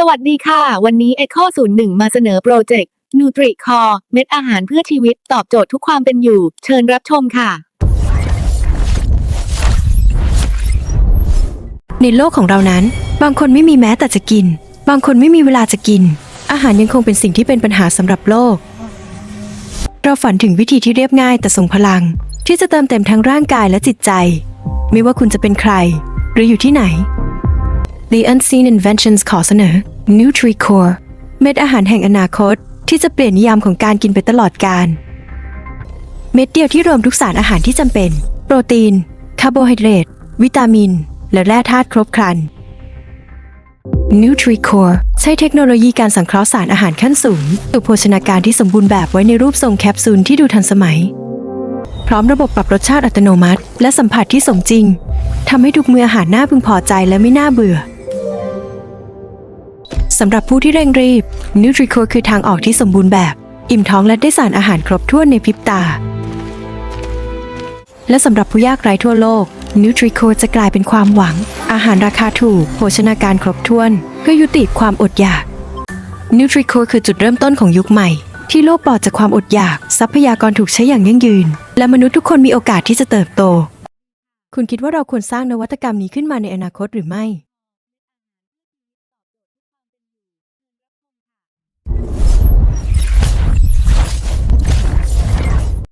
สวัสดีค่ะ วันนี้ Echo 01 มาเสนอโปรเจกต์ Nutri Core เม็ดอาหารเพื่อชีวิตตอบโจทย์ทุกความเป็นอยู่ เชิญรับชมค่ะ ในโลกของเรานั้น บางคนไม่มีแม้แต่จะกิน บางคนไม่มีเวลาจะกิน อาหารยังคงเป็นสิ่งที่เป็นปัญหาสำหรับโลก เราฝันถึงวิธีที่เรียบง่ายแต่ทรงพลัง ที่จะเติมเต็มทั้งร่างกายและจิตใจ ไม่ว่าคุณจะเป็นใคร หรืออยู่ที่ไหน The Unseen Inventions ขอเสนอ NutriCore เม็ดอาหารแห่งอนาคต ที่จะเปลี่ยนนิยามของการกินไปตลอดกาลเม็ดเดียวที่รวมทุกสารอาหารที่จำเป็น โปรตีน คาร์โบไฮเดรต วิตามิน และแร่ธาตุครบครัน NutriCore ใช้เทคโนโลยีการสังเคราะห์สารอาหารขั้นสูงสู่โภชนาการที่สมบูรณ์แบบไว้ในรูปทรงแคปซูลที่ดูทันสมัย พร้อมระบบปรับรสชาติอัตโนมัติ และสัมผัสที่สมจริงทำให้ทุกมื้ออาหารน่าพึงพอใจและไม่น่าเบื่อ สำหรับผู้ที่เร่งรีบ NutriCore คือทางออกที่สมบูรณ์แบบ อิ่มท้องและได้สารอาหารครบถ้วนในพริบตา และสำหรับผู้ยากไร้ทั่วโลก NutriCore จะกลายเป็นความหวัง อาหารราคาถูกโภชนาการครบถ้วน เพื่อยุติความอดอยาก NutriCore คือจุดเริ่มต้นของยุคใหม่ ที่โลกปลอดจากความอดอยาก ทรัพยากรถูกใช้อย่างยั่งยืน และมนุษย์ทุกคนมีโอกาสที่จะเติบโต คุณคิดว่าเราควรสร้างนวัตกรรมนี้ขึ้นมาในอนาคตหรือไม่